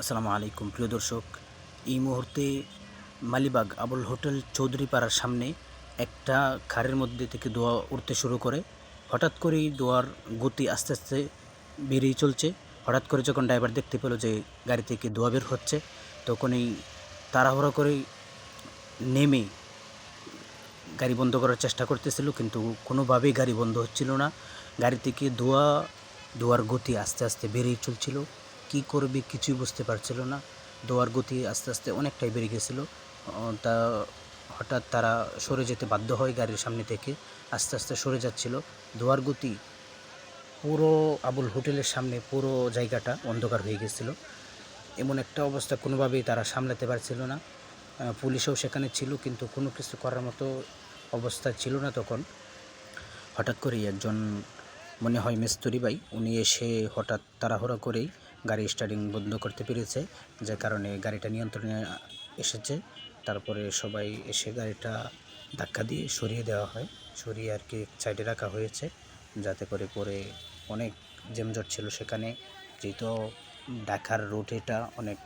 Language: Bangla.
আসসালামু আলাইকুম। প্রিয় দর্শক, এই মুহূর্তে মালিবাগ আবুল হোটেল চৌধুরী পাড়ার সামনে একটা খারের মধ্যে থেকে দোয়া উঠতে শুরু করে। হঠাৎ করেই দোয়ার গতি আস্তে আস্তে বেড়েই চলছে। হঠাৎ করে যখন ড্রাইভার দেখতে পেল যে গাড়ি থেকে দোয়া বের হচ্ছে, তখনই তাড়াহুড়া করে নেমে গাড়ি বন্ধ করার চেষ্টা করতেছিল, কিন্তু কোনোভাবেই গাড়ি বন্ধ হচ্ছিল না। গাড়ি থেকে ধোয়া ধোয়ার গতি আস্তে আস্তে বেড়েই চলছিল। কি করবে কিছুই বুঝতে পারছিল না। দোয়ার গতি আস্তে আস্তে অনেকটাই বেড়ে গেছিল। তা হঠাৎ তারা সরে যেতে বাধ্য হয় গাড়ির সামনে থেকে। আস্তে আস্তে সরে যাচ্ছিল। ধোয়ার গতি পুরো আবুল হোটেলের সামনে পুরো জায়গাটা অন্ধকার হয়ে গেছিল। এমন একটা অবস্থা কোনোভাবেই তারা সামলাতে পারছিল না। পুলিশও সেখানে ছিল কিন্তু কোনো কিছু করার মতো অবস্থা ছিল না তখন। হঠাৎ করেই একজন মনে হয় মিস্তুরি ভাই, উনি এসে হঠাৎ তাড়াহুড়া করেই গাড়ি স্টার্টিং বন্ধ করতে পেরেছে, যে কারণে গাড়িটা নিয়ন্ত্রণে এসেছে। তারপরে সবাই এসে গাড়িটা ধাক্কা দিয়ে সরিয়ে দেওয়া হয়, সরিয়ে আর কি সাইডে রাখা হয়েছে, যাতে করে পরে অনেক জেমজট ছিল সেখানে, যেহেতু ঢাকার রুট এটা অনেক